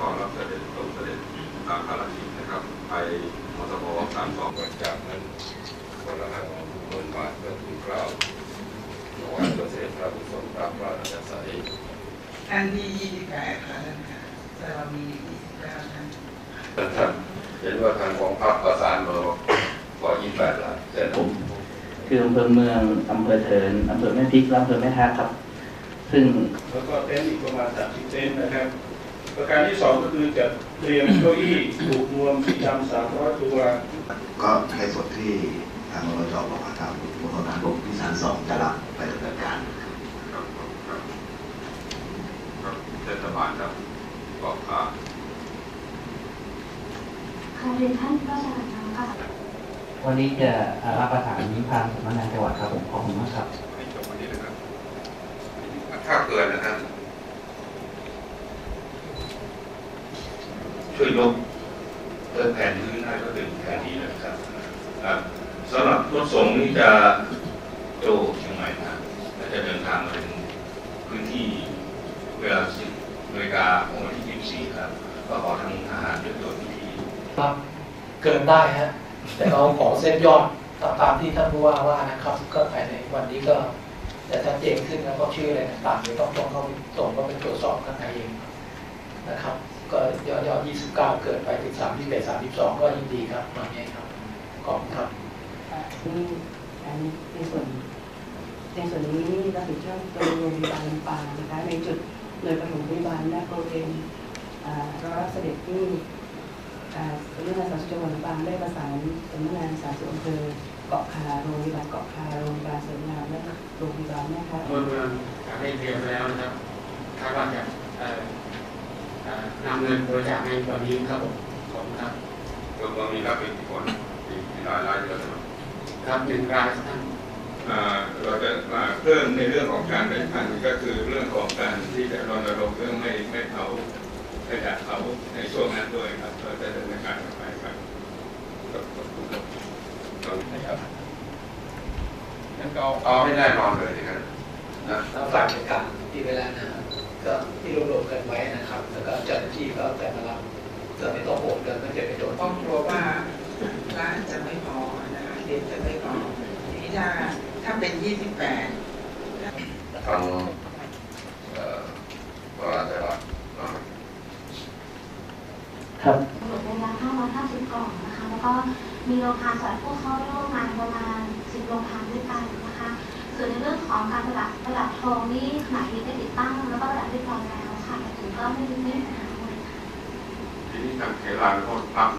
กองรับเสด็จตรงเสด็จตามพาราชกิจนะครับ ไปมสบสามสองจากนั้นคนละห้าหมื่นบาทเพื่อทุนกล้าวถวายเสด็จพระบุตรสมตามพระราชสัยอันที่ยี่สิบแปดค่ะท่านค่ะแต่เรามียี่สิบเก้าท่านเห็นว่าทางกองพัรประสานมาขอยี่สิบแปดล้านแต่ผมคืออำเภอเมืองอำเภอเถินอำเภอแม่พริกแลอำเภอแม่ทาครับ ซึ่งแล้วก็เต็นท์อีกประมาณสามสิบเต็นท์นะครับ ประการที่สองก็คือจะเตรียมเก้าอี้ปลูกนวมสีดำ300ตัวก็ในส่วนที่ทางรจบอกว่าทางมณฑลทหารบกที่สามสองจะรับไปดำเนินการเทศบาลครับกอบขาค่ะเรียนท่านราชการค่ะวันนี้จะรับประสานทางสำนักงานจังหวัดครับผมขอบคุณมากครับให้จบวันนี้นะครับถ้าเกินนะครับ ช่วยยกเติมแผ่นพื้นได้ก็ถึงแผ่นดีนะครับครับสำหรับรถส่งนี่จะโจเชียงใหม่นะและจะเดินทางมาถึงพื้นที่เวลา10นาฬิกาของวันที่ 24 ครับก็ขอทางทหารด้วยตัวพิธีครับเกินได้ฮะแต่เราขอเส้นยอดตามตามที่ท่านผู้ว่าว่านะครับ ก็ภายในวันนี้ก็จะชัดเจนขึ้นแล้วก็ชื่ออะไรต่างๆเดี๋ยวต้องต้องเข้าไปส่งก็เป็นตรวจสอบข้างในเองนะครับ ก็ยอดยอด29 เกิดไปถึง3 21 32 ก็ยินดีครับตอนนี้ครับขอบคุณครับนี่อันนี้ในส่วนในส่วนนี้รับผิดชอบโดยโรงพยาบาลลำปางนะคะในจุดหน่วยปฐมพยาบาลและบริเวณอ่ารอรับเสด็จที่อ่าสำนักงานสาธารณสุขจังหวัดลำปางได้ประสานสำนักงานสาธารณสุขอำเภอเกาะคาโรงพยาบาลเกาะคาโรงพยาบาลเสริมงามและโรงพยาบาลแม่คะเมืองเมืองได้เตรียมไปแล้วนะครับคาดว่าจะเอ่อเอ่อ นำเงินบริจาคในวันนี้ครับผมขอบคุณครับรวมมีรับเป็นกี่คนมีรายรายเยอะนะครับครับหนึ่งรายท่านอ่าเราจะมาเพิ่มในเรื่องของการเป็นพันก็คือเรื่องของการที่จะรณรงค์เรื่องไม่ไม่เผาไม่ดัดเผาในช่วงนั้นด้วยครับเราจะดำเนินการต่อไปครับขอบคุณครับขอบคุณครับงั้นก็เอาเอาให้แน่นอนเลยนะครับนะแล้วฝากเป็นการที่เวลานะครับ ก็ที่รวมๆกันไว้นะครับ แล้วก็เจ้าหน้าที่ก็จะมารับจะไม่ต้องโหดกันก็จะไปโดนเพราะกลัวว่าร้านจะไม่พอนะคะเด็กจะไม่พอทีนี้ถ้าถ้าเป็นยี่สิบแปดทางเอ่อว่าจะรับเนาะครับกำหนดระยะ550กล่องนะคะ แล้วก็มีโรงทานสำหรับผู้เข้าร่วมงานประมาณ 10โรงทานด้วยกันนะคะ ส่วนในเรื่องของการประดับประดับทองนี่ขณะนี้ได้ติดตั้งแล้วก็ ทีนี้ทางเขลานเขารับ